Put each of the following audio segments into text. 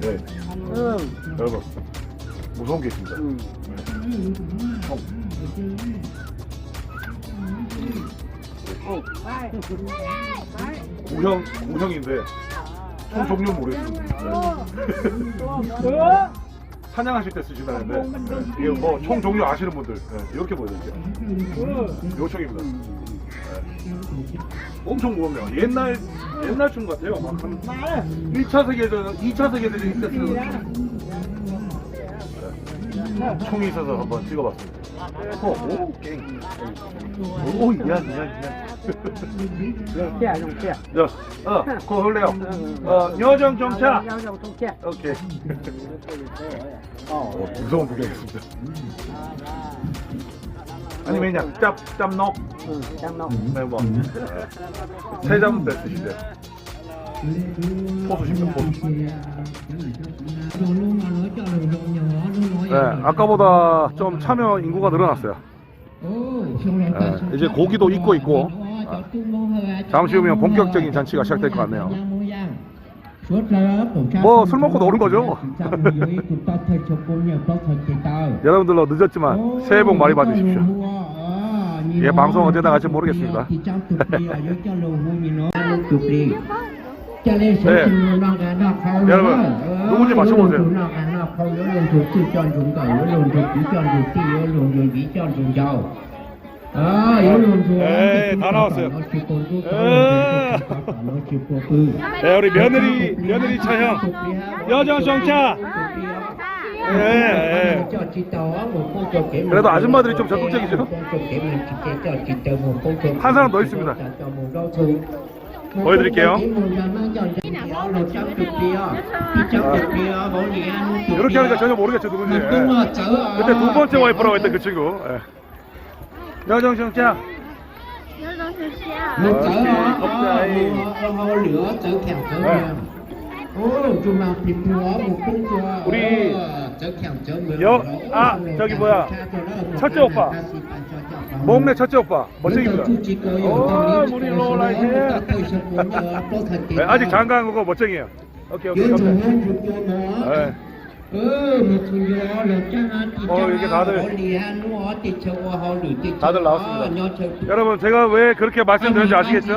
네, 응. 여러분 무서운 게 있습니다. 어. 구형 구형인데 총 종류 모르겠습니다. 어? 사냥하실 때 쓰신다는데 이게 뭐 총 종류 아시는 분들 네, 이렇게 보여드릴게요. 요 총입니다. 네. 엄청 무겁네요. 옛날 옛날 총 같아요. 막한 1차 세계대전, 2차 세계대전 이때 쓰는 네. 총이 있어서 한번 찍어봤습니다. 어, 오, 깽. 오, 미안, 미안, 미안. 용태, 용태. 자, 어, 그거 흘래요. 어, 여정 정차. 용태. 오케이. 어, 무서운 구경이었습니다. 아니면 그냥 짭, 짭녹. 응, 짱나. 네, 뭐. 세자분 때 쓰시대. 포수십니다, 포수. 네, 아까보다 좀 참여 인구가 늘어났어요. 네, 이제 고기도 익고 있고, 아, 잠시 후면 본격적인 잔치가 시작될 것 같네요. 뭐술 먹고 노는 거죠? 여러분들로 늦었지만 새해 복 많이 받으십시오. 예, 방송 언제 나갈지 모르겠습니다. 네. 여러분, 누군지 맞춰보세요. 에이, 다 나왔어요. 네, 우리 며느리, 며느리 차형. 여정 정차. 예, 예. 그래도 아줌마들이 좀 적극적이죠? 한 사람 더 있습니다. 보여드릴게요. 이렇게 하니까 전혀 모르겠죠, 누군지. 예. 그때 두 번째 와이프라고 했던 그 친구. 예. 여정 정차. 우리 여- 아, 저기 뭐야. 첫째 오빠. 목내 첫째 오빠. 멋쟁입니다. 오, 우리 로라이트. 네, 아직 장가한 거고 멋쟁이에요. 오케이, 오케이, 오케이. 네. 어 이게 다들 다들 나왔습니다. 여러분 제가 왜 그렇게 말씀드렸는지 아시겠죠?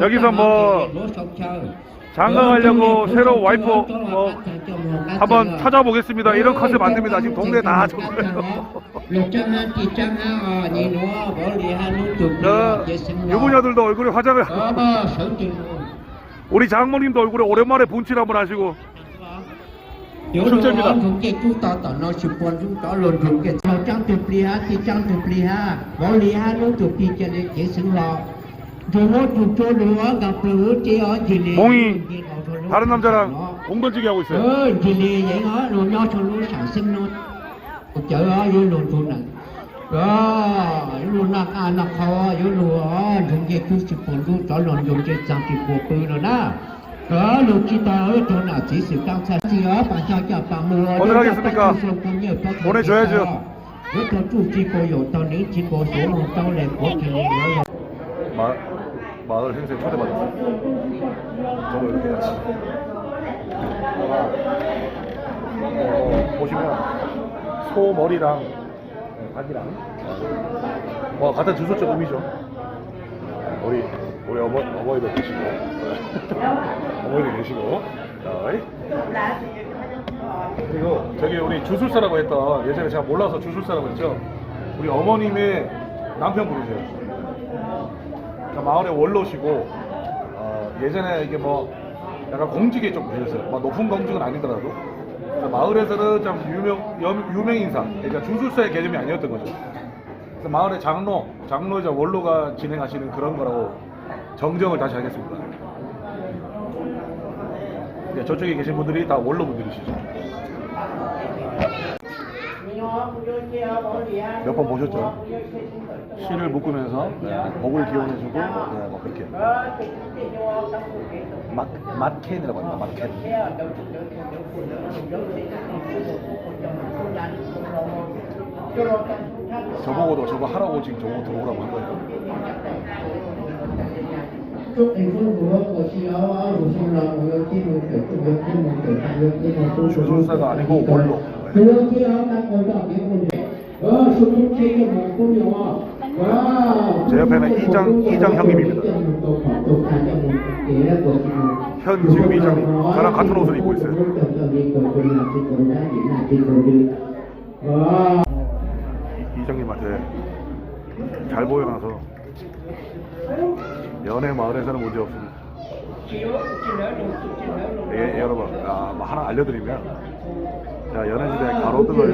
여기서 뭐 장가 가려고 새로 와이프 뭐 한번 찾아보겠습니다. 이런 컨셉 안 됩니다. 지금 동네 다 적어요. 자, 유부녀들도 얼굴에 화장을 우리 장모님도 얼굴에 오랜만에 분칠 한번 하시고. 출제입니다. 몽이 다른 남자랑 공 던지기 하고 있어요. 어, 진리 얘가 로냐 절로 상승 노. 저야 요런 돈은. 아, 로나 아나 카와 요로 용게 90번도 절론 용게 30번도나. 아, 로키다 돈아 지시 강차 지야 반차자 반모. 오늘 하겠습니까? 보내줘야죠. 이거 쭈지고 요. 또니 지고 소로 떠래 고기니. 마, 마을 행사에 초대받았어요. 저도 이렇게 같이. 어, 보시면 소 머리랑 닭이랑 뭐 같은 주소적 의미죠. 우리 우리 어머 어머니도 계시고 어머니도 계시고. 자, 그리고 저기 우리 주술사라고 했던 예전에 제가 몰라서 주술사라고 했죠. 우리 어머님의 남편분이세요. 그러니까 마을의 원로시고 어, 예전에 이게 뭐 약간 공직에 좀 계셨어요. 뭐 높은 공직은 아니더라도 그래서 마을에서는 좀 유명 여- 유명 인사, 그러니까 주술사의 개념이 아니었던 거죠. 그래서 마을의 장로, 장로이자 원로가 진행하시는 그런 거라고 정정을 다시 하겠습니다. 네, 저쪽에 계신 분들이 다 원로분들이시죠. 몇 번 보셨죠? 실을 묶으면서 네, 복을 기원해주고 네, 뭐 그렇게 맛 맛캔이라고 합니다. 맛캔. 저보고도 저거 하라고 지금 저보고 들어오라고 한 거예요. 주술사가 아니고 몰로. Số lúc chi cái một con nhỏ wow 제 옆에는 이장 이장 형님입니다. 현 지금 이장님 저랑 같은 옷을 입고 있어요. 와. 이- 이장님한테 잘 보여놔서 연애 마을에서는 문제 없습니다. 예, 여러분 아, 뭐 하나 알려드리면 제가 연애시대 가로등을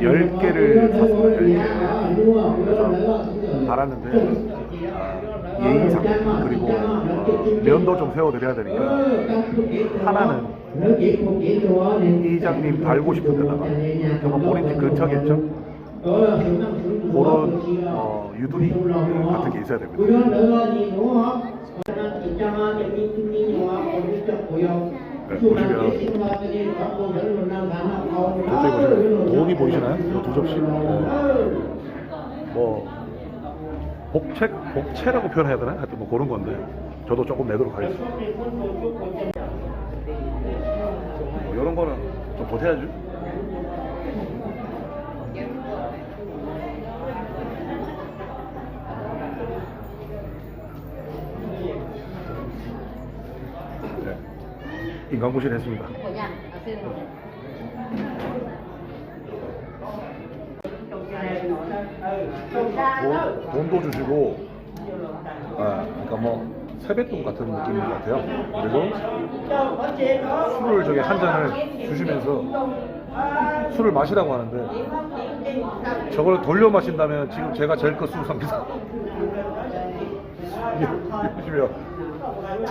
10개를 샀습니다. 10개. 그래서 달았는데 아, 예의상 그리고 어, 면도 좀 세워드려야 되니까 하나는 이장님 달고 싶은 데다가 그러면 본인 집 근처겠죠? 그런 어, 유두리 같은 게 있어야 됩니다. 네, 보시면 저쪽에 보시면 돈이 보이시나요? 이두 접시. 네. 뭐 복채 복채라고 표현해야 되나? 하여튼 뭐 그런 건데 저도 조금 내도록 하겠습니다. 뭐 이런 거는 좀 보태야죠. 인강고실 했습니다. 돈, 돈도 주시고, 아, 그러니까 뭐 세뱃돈 같은 느낌인 것 같아요. 그리고 술을 저기 한 잔을 주시면서 술을 마시라고 하는데 저걸 돌려 마신다면 지금 제가 제일 끝수상입니다. 이게 보시면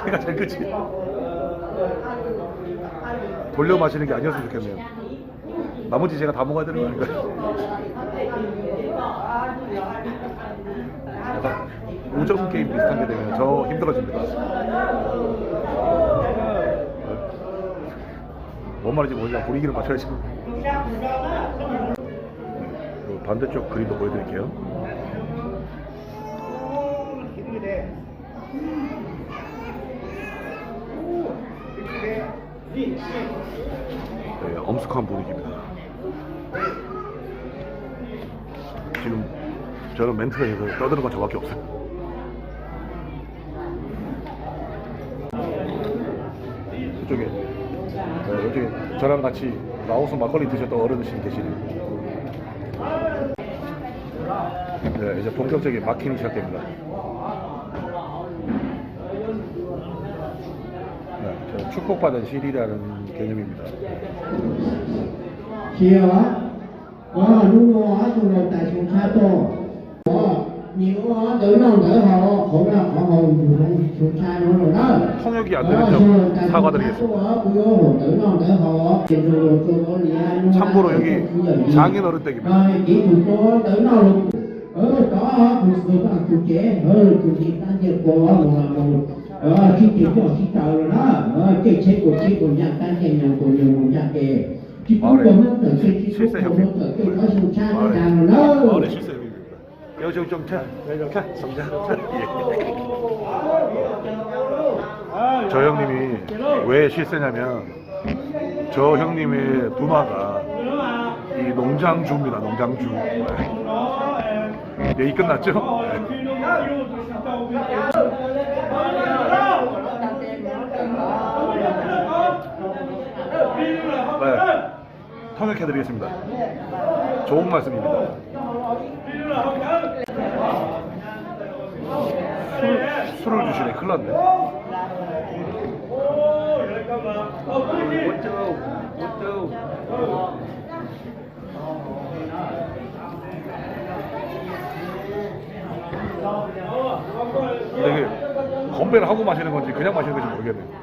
제가 제일 끝이 돌려 마시는 게 아니었으면 좋겠네요. 나머지 제가 다 먹어야 되는 거 아닌가요? 약간 우정 게임 비슷한 게 되면 저 힘들어집니다. 뭔 말인지 모르지만 분위기를 맞춰야지. 그 반대쪽 그림도 보여드릴게요. 네, 엄숙한 분위기입니다. 지금 저는 멘트가 해서 떠드는 건 저밖에 없어요. 이쪽에 네, 이쪽에 저랑 같이 라오스 막걸리 드셨던 어르신이 계시네요. 네, 이제 본격적인 마킹이 시작됩니다. 네, 저 축복받은 실이라는 개념입니다. 통역이 안 되는 점 사과드리겠습니다. 참고로 여기 장인 어른 댁입니다. 아, rồi đó 어른 실세입니다. 여정 좀 차, 여정 차, 성자. 예. 저 형님이 왜 실세냐면 저 형님의 누나가 이 농장주입니다. 농장주. 네. 얘기 끝났죠? 네. 통역해드리겠습니다. 좋은 말씀입니다. 술, 술을 주시네. 큰일 났네. 근데 이게 건배를 하고 마시는 건지 그냥 마시는 건지 모르겠네요.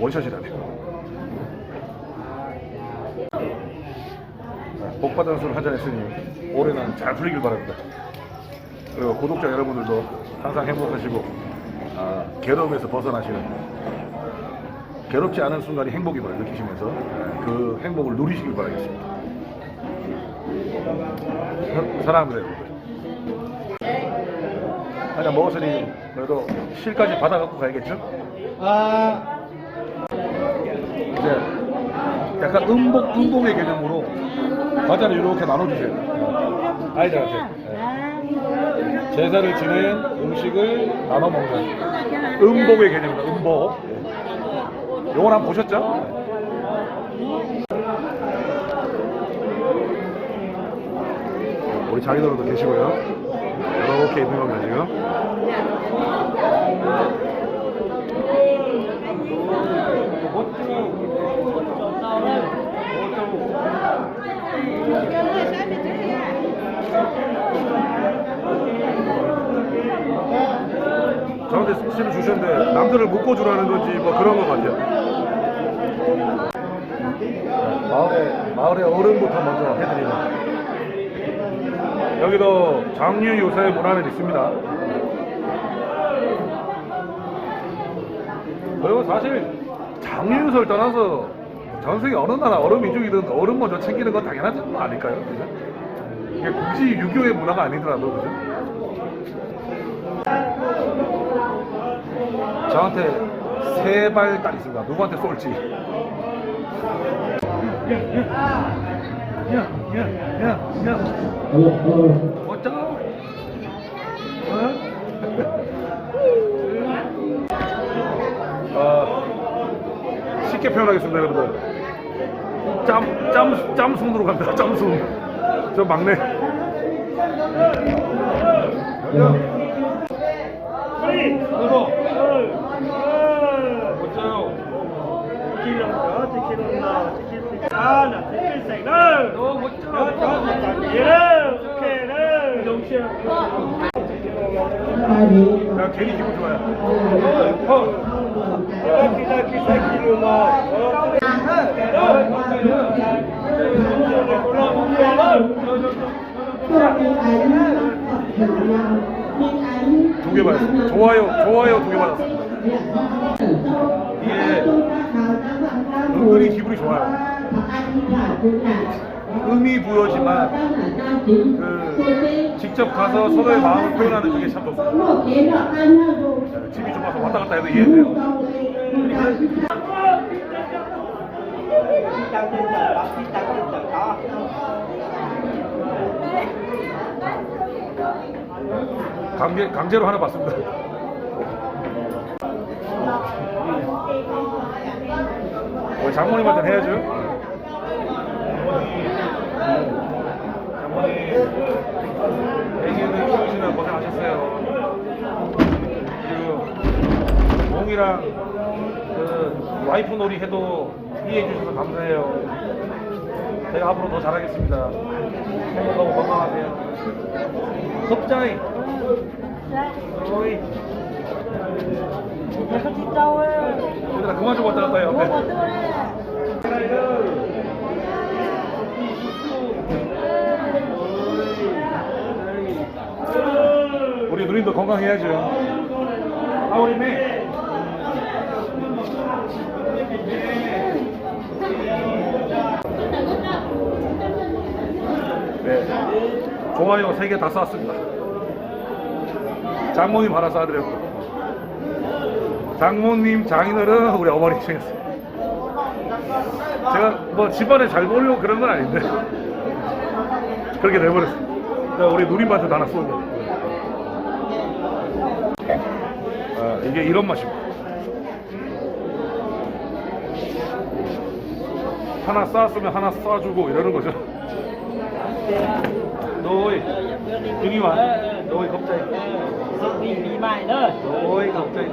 원샷이라네. 복 받은 술 한잔 했으니 올해는 잘 풀리길 바랍니다. 그리고 구독자 여러분들도 항상 행복하시고 아, 괴로움에서 벗어나시는 괴롭지 않은 순간이 행복임을 느끼시면서 예, 그 행복을 누리시길 바라겠습니다. 사- 사랑합니다. 한잔 먹었으니 그래도 실까지 받아갖고 가야겠죠? À, 이제 약간 음복, 음복의 개념으로 과자를 이렇게 나눠주세요. 아이들한테. 예. 제사를 지낸 음식을 나눠 먹는 음복의 개념입니다. 음복. 예. 요걸 한번 보셨죠? 우리 자기들도 계시고요. 이렇게 있는 겁니다, 지금. 저한테 스시를 주셨는데 남들을 묶어 주라는 건지 뭐 그런 것 같아요. 네, 마을의, 마을의 어른부터 먼저 해드리는. 여기도 장류 요사의 문화는 있습니다. 그리고 사실 장류 요사를 떠나서 전 세계 어느 나라 어느 민족이든 어른 먼저 챙기는 건 당연한 거 아닐까요? 그죠? 이게 굳이 유교의 문화가 아니더라도 그죠? 저한테 세발딱 있습니다. 누구한테 쏠지. 어, 쉽게 표현하겠습니다, 여러분. 짬, 짬, 짬순으로 갑니다. 짬순. 저 막내. là thế cái sạch đó đó đó đó là gì đó ok đó đúng chưa 나 괜히 기분 좋아요. đó kita kita chilon nào 두개 받았습니다. 좋아요, 좋아요 두 개 받았습니다. 이게 은근히 기분이 좋아요. 의미 부여지만 그 직접 가서 서로의 마음을 표현하는 그게 참 좋습니다. 네, 집이 좁아서 왔다 갔다 해도 이해돼요. 강제, 강제로 하나 받습니다. 우리 장모님한테 해야죠. 장모님, 애기를 키우시느라 고생하셨어요. 그리고 몽이랑 그 와이프 놀이 해도 이해해 주셔서 감사해요. 제가 앞으로 더 잘하겠습니다. 행복하고 건강하세요. 섭자이. 어이. 내가 진짜 왜 얘들아 그만 좀 왔다 갔다 해요. 뭐가 누님도 건강해야죠. 아 우리 매. 네. 좋아요 세개다 쐈습니다. 장모님 하나 쏴드렸고. 장모님 장인어른 우리 어머니 생겼어요. 제가 뭐 집안에 잘 보려고 그런 건 아닌데 그렇게 돼버렸어요. 자, 우리 누님한테도 하나 쏘고. 아, 이게 이런 맛입니다. 하나 쏴주면 하나 쏴주고 이러는 거죠. 너희 여기 와. 너희 갑자기. 너희 갑자기.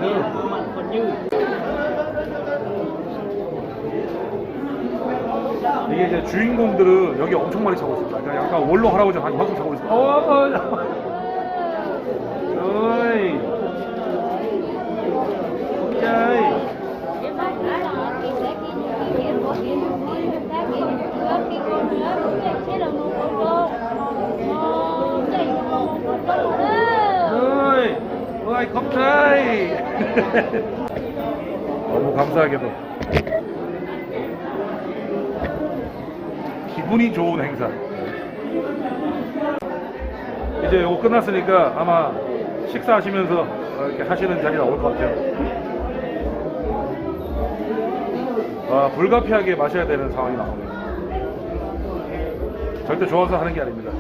이게 이제 주인공들은 여기 엄청 많이 자고 있습니다. 그러니까 약간 원로 할아버지 한 만큼 자고 있습니다. 어, 어, 어이. 오케이. 어이. 어이, 갑자기. 너무 감사하게도 기분이 좋은 행사. 이제 이거 끝났으니까 아마 식사하시면서 어, 이렇게 하시는 자리 나올 것 같아요. 아, 불가피하게 마셔야 되는 상황이 나오네요. 절대 좋아서 하는 게 아닙니다.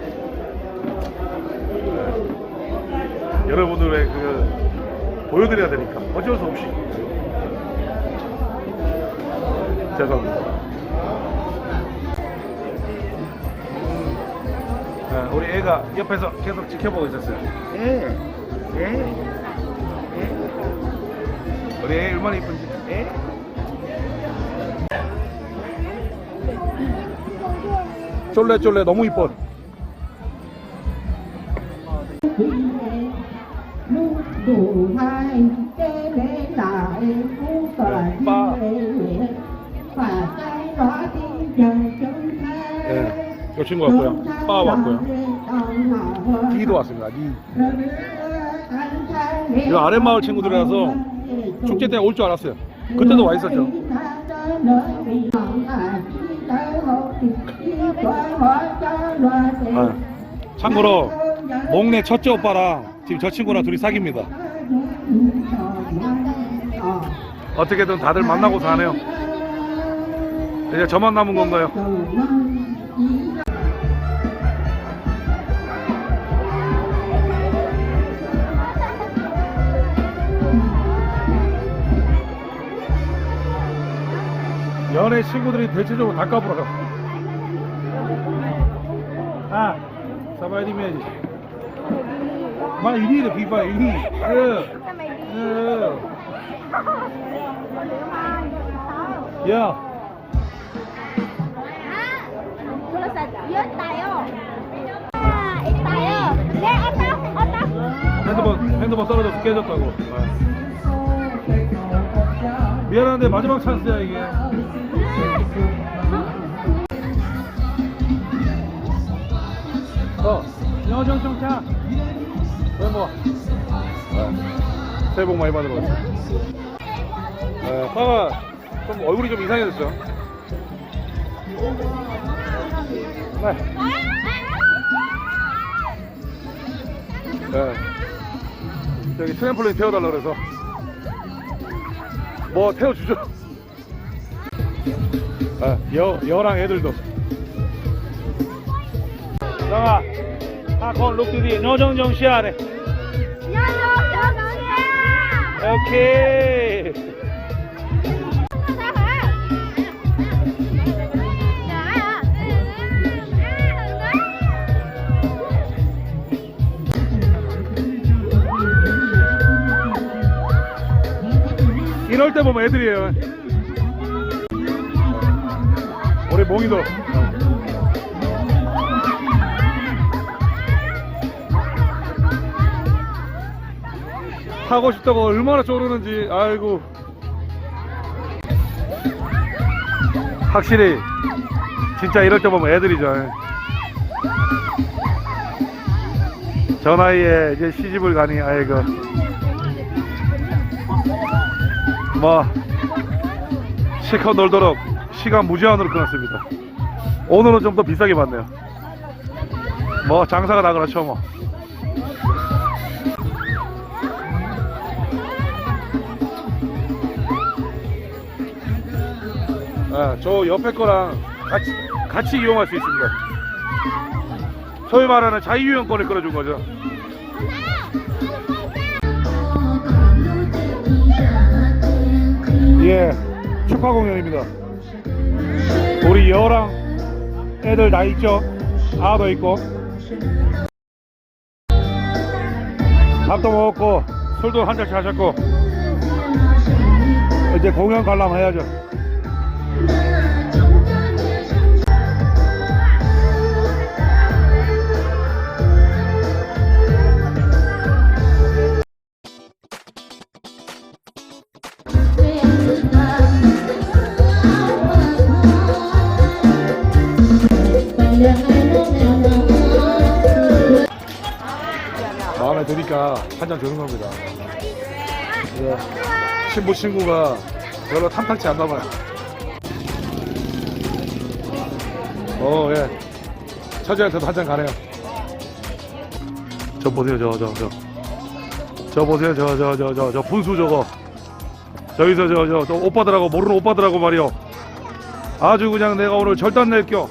네. 여러분들의 그 보여드려야 되니까 어쩔 수 없이 죄송합니다. 네, 우리 애가 옆에서 계속 지켜보고 있었어요. 예. 예. 우리 애 얼마나 이쁜지. 예. 쫄래쫄래 너무 이뻐. 이 친구 왔고요. 빠 왔고요. 리도 왔습니다. 리. 이 아랫마을 친구들이라서 축제 때 올 줄 알았어요. 그때도 와 있었죠. 아, 참고로 목내 첫째 오빠랑 지금 저 친구랑 둘이 사깁니다. 어떻게든 다들 만나고 사네요. 이제 저만 남은 건가요? 연애 친구들이 대체적으로 다 까불어요. 아, 사바이디면지. 마 이리. 예. 예. 야, 핸드폰 핸드폰 떨어져서 깨졌다고. 아. 미안한데 마지막 찬스야 이게. 정정차. 왜 뭐? 아, 새해 복 많이 받으러 왔어. 아, 빠가 좀 얼굴이 좀 이상해졌어. 네. 네. 저기 트램폴린 태워달라 그래서 뭐 태워주죠. 아, 여 여랑 애들도. 정아, 하콘 룩디디 노정정 시아래. 오케이. 이럴 때 보면 애들이에요. 우리 몽이도. 하고 싶다고 얼마나 쪼르는지 아이고. 확실히 진짜 이럴 때 보면 애들이죠. 저 나이에 이제 시집을 가니 아이고. 뭐 실컷 놀도록 시간 무제한으로 끊었습니다. 오늘은 좀 더 비싸게 받네요. 뭐 장사가 다 그렇죠 뭐 아, 저 옆에 거랑 같이, 같이 이용할 수 있습니다. 소위 말하는 자유이용권을 끌어준 거죠. 예, 축하 공연입니다. 우리 여랑 애들 다 있죠? 아도 있고. 밥도 먹었고, 술도 한 잔씩 하셨고, 이제 공연 관람 해야죠. 마음에 드니까 한 잔 주는 겁니다. 예. 친구 친구가 별로 탐탁치 않나 봐요. 어, 예. 처제한테도 한 잔 가네요. 저 보세요, 저, 저, 저. 저 보세요, 저, 저, 저, 저, 저 분수 저거. 저기서 저, 저, 저 오빠들하고 모르는 오빠들하고 말이요. 아주 그냥 내가 오늘 절단 낼겨.